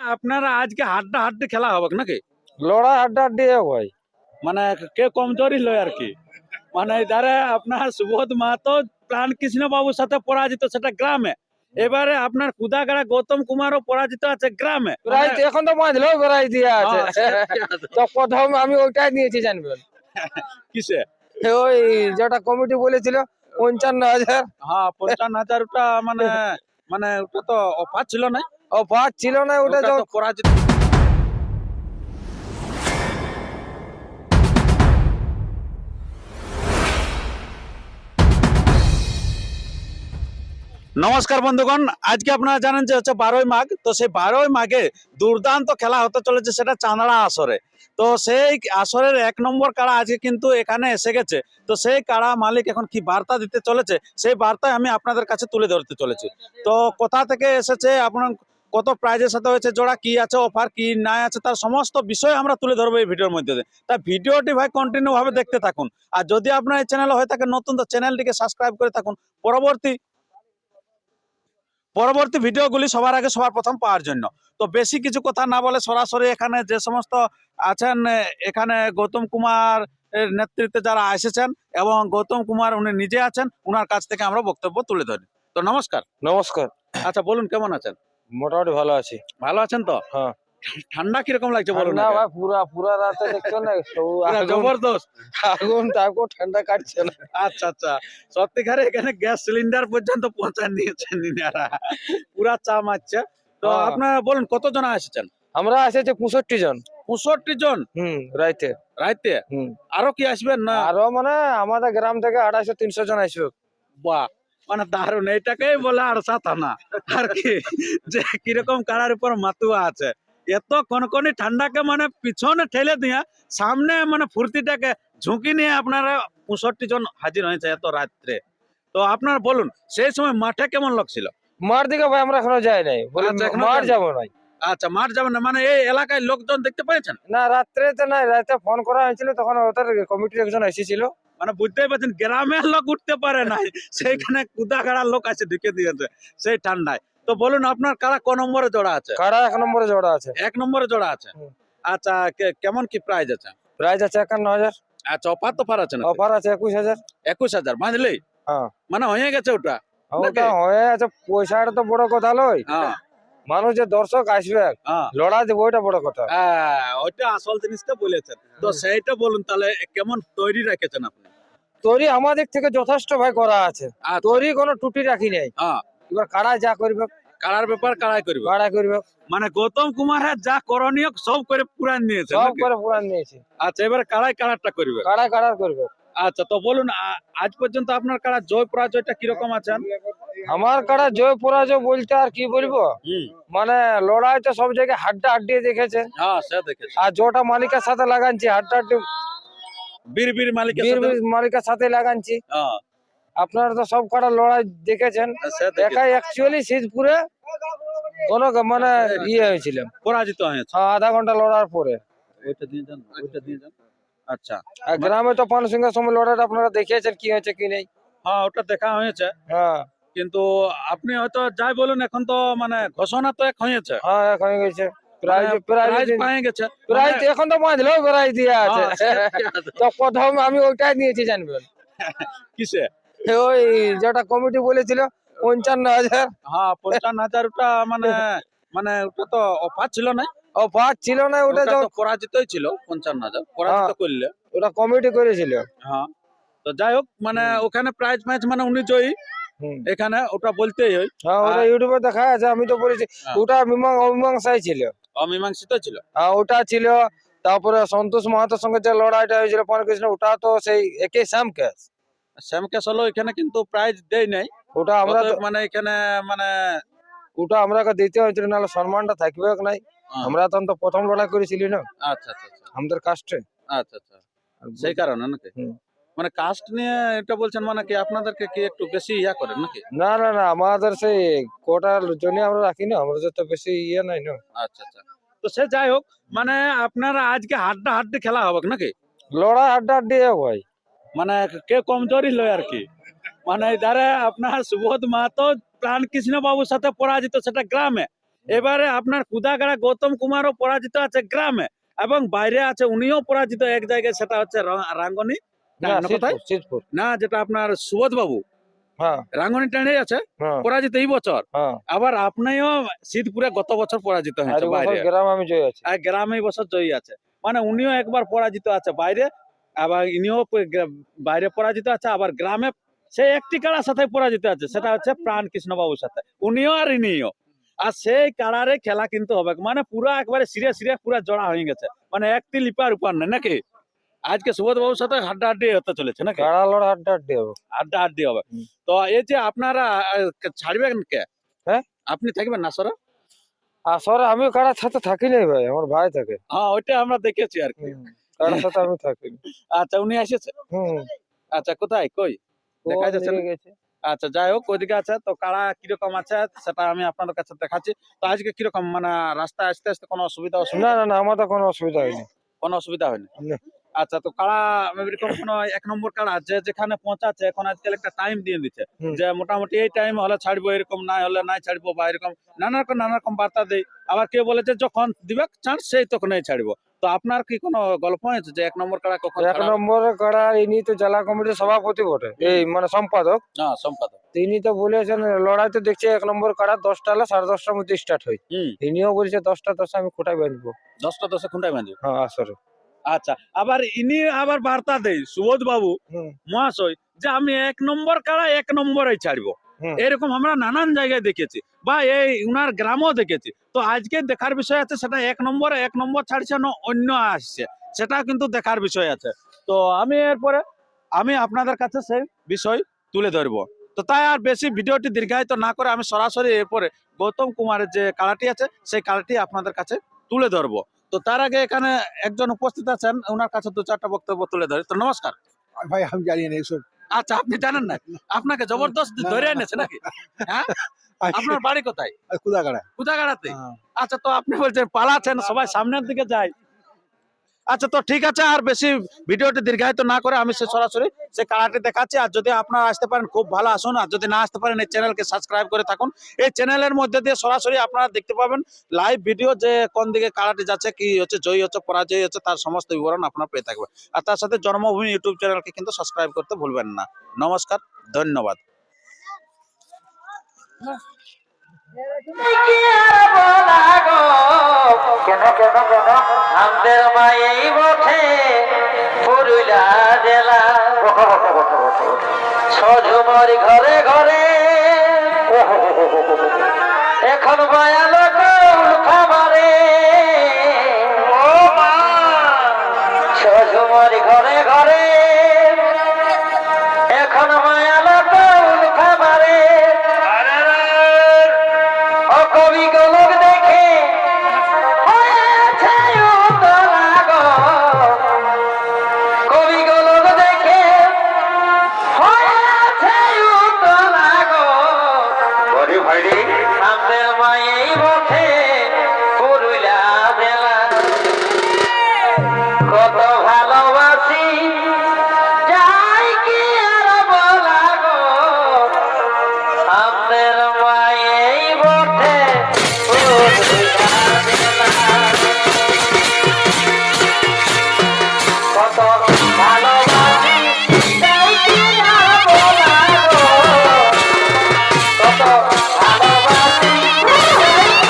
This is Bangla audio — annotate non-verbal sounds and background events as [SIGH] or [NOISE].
আপনারা আজকে হাড্ডা হাড্ডি খেলা হবে নাকি? লড়াই আড্ডা আড্ডি ভাই। মানে কে কমজোরি লয় আর কি? মানে এধারে আপনার সুবোধ মাহাতো প্রাণ কৃষ্ণ বাবুর সাথে পরাজিত সেটা গ্রামে। এবারে আপনার কুদাগাড়া গৌতম কুমারও পরাজিত আছে গ্রামে। এখন তো বাঁধলেও প্রাইজ দিয়া আছে। তো প্রথম আমি ওইটাই নিয়েছি জানবেন। কিসে? ওই যেটা কমিটি বলেছিল পঞ্চান্ন হাজার। হ্যাঁ পঞ্চান্ন হাজার ওটা মানে মানে ওটা তো অফার ছিল না? ও ছিল না ওটা তো পরাজিত। নমস্কার বন্ধুগণ আজকে আপনারা জানেন যে হচ্ছে বারোই মাঘ তো সেই বারোই মাঘে দুর্দান্ত খেলা হতে চলেছে সেটা চাঁদড়া আসরে। তো সেই আসরের এক নম্বর কাড়া আজকে কিন্তু এখানে এসে গেছে তো সেই কাড়া মালিক এখন কি বার্তা দিতে চলেছে সেই বার্তায় আমি আপনাদের কাছে তুলে ধরতে চলেছি। তো কোথা থেকে এসেছে আপনার কত প্রাইজের সাথে হয়েছে জোড়া কি আছে অফার কি নাই আছে তার সমস্ত বিষয় আমরা তুলে ধরবো এই ভিডিওর মধ্যে দিয়ে। তা ভিডিওটি ভাই কন্টিনিউ ভাবে দেখতে থাকুন। আর যদি আপনার এই চ্যানেল হয়ে থাকে নতুন তো চ্যানেলটিকে সাবস্ক্রাইব করে থাকুন। পরবর্তী পরবর্তী ভিডিওগুলি সবার আগে সবার প্রথম পাওয়ার জন্য। তো বেশি কিছু কথা না বলে সরাসরি এখানে যে সমস্ত আছেন এখানে গৌতম কুমার নেতৃত্বে যারা এসেছেন এবং গৌতম কুমার উনি নিজে আছেন উনার কাছ থেকে আমরা বক্তব্য তুলে ধরি। তো নমস্কার। নমস্কার। আচ্ছা বলুন কেমন আছেন? মোটামুটি ভালো আছি। ভালো আছেন তো? হ্যাঁ। ঠান্ডা কীরকম লাগছে বলুন না? ভাই পুরা পুরা রাতে দেখছ না? সব জবরদস্ত। আগুন তারপর ঠান্ডা কাটছে না। আচ্ছা আচ্ছা। সত্যি সত্যিকারে এখানে গ্যাস সিলিন্ডার পর্যন্ত পৌঁছায় নিয়েছেন ইনারা। পুরা চা মারছে। তো হ্যাঁ। আপনারা বলুন কতজন এসেছেন? আমরা এসেছি পঁয়ষট্টি জন। পঁয়ষট্টি জন? হুম রাইতে। রাইতে? হুম। আরও কি আসবেন না? আরও মানে আমাদের গ্রাম থেকে আড়াইশো তিনশো জন আসবে। বাহ! মানে দারুণ এইটাকেই বলে আর থানা আর কি যে কীরকম কারার উপর মাতুয়া আছে। এত কনকনি ঠান্ডাকে মানে পিছনে ঠেলে দিয়ে সামনে মানে ফুর্তিটাকে ঝুঁকি নিয়ে আপনারা পঁয়ষট্টি জন হাজির হয়েছে এত রাত্রে। তো আপনার বলুন সেই সময় মাঠে কেমন লাগছিল? মার দিকে ভাই আমরা এখনও যাই নাই। আচ্ছা, মার? যাব নাই। আচ্ছা মাঠ যাবেন না মানে এই এলাকায় লোকজন দেখতে পেয়েছেন? না রাত্রে তো নাই রাতে ফোন করা হয়েছিল তখন ওদের কমিটির একজন এসেছিল। মানে বুঝতেই পারছেন গ্রামের লোক উঠতে পারে নাই সেইখানে কুদাখাড়ার লোক আছে ঢুকে দিয়েছে সেই ঠান্ডায়। তো বলুন আপনার কারা ক নম্বরে জোড়া আছে? কাড়া এক নম্বরে জোড়া আছে? এক নম্বরে জোড়া আছে? আচ্ছা কেমন কি প্রাইস আছে? প্রাইস আছে একান্ন হাজার। আচ্ছা অফার তো ফার আছে না অফার আছে একুশ হাজার। একুশ হাজার বুঝলি? হ্যাঁ। মানে হয়ে গেছে ওটা ওটা হয়ে আছে পয়সাটা তো বড় কথা লয় হ্যাঁ। মানুষ যে দর্শক আসবে হ্যাঁ। লড়া দেবো ওইটা বড় কথা। হ্যাঁ, ওইটা আসল জিনিসটা বলেছেন। তো সেইটা বলুন তাহলে কেমন তৈরি রেখেছেন আপনি? তৈরি আমাদের থেকে যথেষ্ট ভাই করা আছে। আচ্ছা, তৈরি কোনো ত্রুটি রাখি নাই। হ্যাঁ। এবার কারা যা করবে কারার ব্যাপার কারাই করবে। কারা করবে। মানে গৌতম কুমার যা করণীয় সব করে পুরান নিয়েছে সব? করে পুরান নিয়েছে আচ্ছা এবার কারাই কারারটা করবে। কারা কারা করবে? আচ্ছা তো বলুন আজ পর্যন্ত আপনার কারা জয় পরাজয়টা কীরকম আছেন? আমার কারা জয় পরাজয় বলতে আর কি বলব? মানে লড়াই তো সব জায়গায় হাড্ডা হাড্ডি দেখেছে। হ্যাঁ সে দেখেছি। আর জোটা মালিকের সাথে লাগাচ্ছি হাড্ডা হাড্ডি বীর বীর মালিকের মালিকের সাথে লাগাচ্ছি হ্যাঁ। আপনারা তো সব কটা লড়াই দেখেছেন। সে একাই অ্যাকচুয়ালি কোন মানে ইয়ে হয়েছিল পরাজিত হয়েছে। আধা ঘণ্টা লড়ার পরে। ওইটা দিয়ে যান ওইটা দিয়ে যান আচ্ছা। আর গ্রামে তো পান সিংহের সময় লড়াইটা আপনারা দেখিয়েছেন কি হয়েছে কি নেই। হ্যাঁ ওটা দেখা হয়েছে। হ্যাঁ। কিন্তু আপনি হয়তো যাই বলুন এখন তো মানে ঘোষণা তো এক হয়েছে। হ্যাঁ এক হয়ে গেছে। প্রাইজ মানে মানে- এখন তো বাঁধলেও প্রাইজ দিয়া আছে। হ্যাঁ। তো প্রথম আমি ওইটাই নিয়েছি জানবেন কিসে? ওই যেটা কমিটি বলেছিল পঞ্চান্ন হাজার। হ্যাঁ পঞ্চান্ন হাজার ওটা মানে মানে ওটা তো অফার ছিল না? পাঁচ ছিল না ওটা পরাজিতই ছিল পঞ্চান্ন হাজার। পরাজিত হ্যাঁ। করলে। ওটা কমিটি করেছিল। হ্যাঁ। তো যাই হোক মানে ওখানে প্রাইজ ম্যাচ মানে উনি জয়ী। এখানে ওটা বলতেই হয়। হ্যাঁ ওটা ইউটিউবে দেখা আছে আমি তো বলেছি হ্যাঁ। ওটা মীমাং অমীমাংসাই ছিল। অমীমাংসিত ছিল? হ্যাঁ ওটা ছিল। তারপরে সন্তোষ মাহাতোর সঙ্গে যে লড়াইটা হয়েছিল পনকৃষ্ণ ওটা তো সেই একই সাম কেস। শ্যাম হলো এখানে কিন্তু প্রাইজ দেয় নাই। ওটা আমরা মানে এখানে মানে ওটা আমরা দিতে হয়েছিল নাহলে সম্মানটা থাকবে নাই? হ্যাঁ। আমরা তখন তো প্রথম লড়াই করেছিলি না? আচ্ছা আচ্ছা আচ্ছা। আমাদের কাস্টে আচ্ছা আচ্ছা। সেই কারণে নাকি? হুম। মানে কাস্ট নিয়ে এটা বলছেন মানে কি আপনাদেরকে কি একটু বেশি ইয়া করেন নাকি? না না না আমাদের সেই কোটার জন্য আমরা রাখি না আমাদের তো বেশি ইয়ে নাই না। আচ্ছা আচ্ছা। তো সে যাই হোক মানে আপনারা আজকে হাড্ডা হাড্ডি খেলা হবে নাকি? লড়াই আড্ডা আড্ডি ভাই। মানে কে কমজোরি লয় আর কি? মানে এধারে আপনার সুবোধ মাহাতো প্রাণ কৃষ্ণ বাবুর সাথে পরাজিত সেটা গ্রামে। এবারে আপনার কুদাগাড়া গৌতম কুমারও পরাজিত আছে গ্রামে এবং বাইরে আছে উনিও পরাজিত এক জায়গায় সেটা হচ্ছে রাঙ্গনি। না, যেটা আপনার সুবোধ বাবু হ্যাঁ। রাঙ্গনি টানে আছে হ্যাঁ। পরাজিত এই বছর। হ্যাঁ। আবার আপনিও শীতপুরে গত বছর পরাজিত হয়েছে বাইরে। গ্রাম আমি জয় আর গ্রামে এই বছর জয়ী আছে। মানে উনিও একবার পরাজিত আছে বাইরে আবার ইনিও বাইরে পরাজিত আছে আবার গ্রামে সেই একটি কাড়ার সাথে পরাজিত আছে সেটা হচ্ছে প্রাণ কৃষ্ণ বাবুর সাথে। উনিও আর ইনিও। আর সেই কাড়ারে খেলা কিন্তু হবে। মানে পুরা একবারে সিরিয়াস সিরিয়াস পুরা জড়া হয়ে গেছে। মানে একটি লিপার উপার নেই নাকি? আজকে সুবোধ বাবুর সাথে হাড্ডা হাড্ডি হতে চলেছে নাকি? লড়া আড্ডি হবে। আড্ডা হাড্ডি হবে। তো এই যে আপনারা ছাড়বেন কে? হ্যাঁ? আপনি থাকবেন না সর আসরে আমি কাড়ার সাথে থাকি নাই ভাই আমার ভাই থাকে। হ্যাঁ ওইটা আমরা দেখেছি আর কি। কাড়ার সাথে আমি থাকি। আচ্ছা উনি এসেছে? হুম। আচ্ছা কোথায়? কই? দেখা যাচ্ছে। আচ্ছা যাই হোক ওইদিকে আছে। তো কারা কীরকম আছে সেটা আমি আপনাদের কাছে দেখাচ্ছি। তো আজকে কীরকম মানে রাস্তায় আসতে আসতে কোনো অসুবিধা অসুবিধা না না আমাদের কোনো অসুবিধা হয়নি। কোনো অসুবিধা হয়নি? না। আচ্ছা তো কারা এরকম কোনো এক নম্বর কারা যে যেখানে পৌঁছাচ্ছে এখন আজকাল একটা টাইম দিয়ে দিচ্ছে। যে মোটামুটি এই টাইম হলে ছাড়বো এরকম না হলে নাই ছাড়বো বা এরকম নানা রকম নানা রকম বার্তা দেই। আবার কেউ বলেছে যখন দিবে চান্স সেই তখনই ছাড়বো। তো আপনার কি কোনো গল্প হয়েছে যে এক নম্বর কারা কখন এক নম্বর কারা ইনি তো জেলা কমিটির সভাপতি বটে এই মানে সম্পাদক। হ্যাঁ সম্পাদক। তিনি তো বলেছেন লড়াই তো দেখছি এক নম্বর কারা দশটা হলে সাড়ে দশটার মধ্যে স্টার্ট হয়। ইনিও বলছে দশটা দশটা আমি কোটায় বাঁধবো। দশটা দশে খুঁটাই বাঁধবে? হ্যাঁ আসরে আচ্ছা আবার ইনি আবার বার্তা দেয় সুবোধ বাবু। মহাশয় যে আমি এক নম্বর কারা এক নম্বরে ছাড়বো। এরকম আমরা নানান জায়গায় দেখেছি বা এই উনার গ্রামও দেখেছি। তো আজকে দেখার বিষয় আছে সেটা এক নম্বরে এক নম্বর ছাড়ছে না অন্য আসছে। সেটা কিন্তু দেখার বিষয় আছে। তো আমি এরপরে আমি আপনাদের কাছে সেই বিষয় তুলে ধরবো। তো তাই আর বেশি ভিডিওটি দীর্ঘায়িত না করে আমি সরাসরি এরপরে গৌতম কুমারের যে কালাটি আছে সেই কালাটি আপনাদের কাছে তুলে ধরবো। তো তার আগে এখানে একজন উপস্থিত আছেন ওনার কাছে দু চারটা বক্তব্য তুলে ধরে। তো নমস্কার। ভাই আমি জানি না এইসব। আচ্ছা আপনি জানেন না? আপনাকে জবরদস্ত ধরে এনেছে নাকি? হ্যাঁ? [LAUGHS] আপনার বাড়ি কোথায়? কুদাগাড়া কুদাগাড়াতে? আচ্ছা তো আপনি বলছেন পালাছেন সবাই সামনের দিকে যায়। আচ্ছা তো ঠিক আছে, আর বেশি ভিডিওটি দীর্ঘায়িত না করে আমি সে সরাসরি সে কারাটি দেখাচ্ছি। আর যদি আপনারা আসতে পারেন, খুব ভালো আসুন। আর যদি না আসতে পারেন, এই চ্যানেলকে সাবস্ক্রাইব করে থাকুন। এই চ্যানেলের মধ্যে দিয়ে সরাসরি আপনারা দেখতে পাবেন, লাইভ ভিডিও যে কোন দিকে কারাটি যাচ্ছে, কি হচ্ছে, জয়ী হচ্ছে, পরাজয় হচ্ছে, তার সমস্ত বিবরণ আপনারা পেয়ে থাকবেন। আর তার সাথে জন্মভূমি ইউটিউব চ্যানেলকে কিন্তু সাবস্ক্রাইব করতে ভুলবেন না। নমস্কার, ধন্যবাদ। কেন আমাদের মাই বঠে পুরুলা জেলা। সজুমরি ঘরে ঘরে। এখন মায়া উল্ফা ভাই রে সামনের ভাই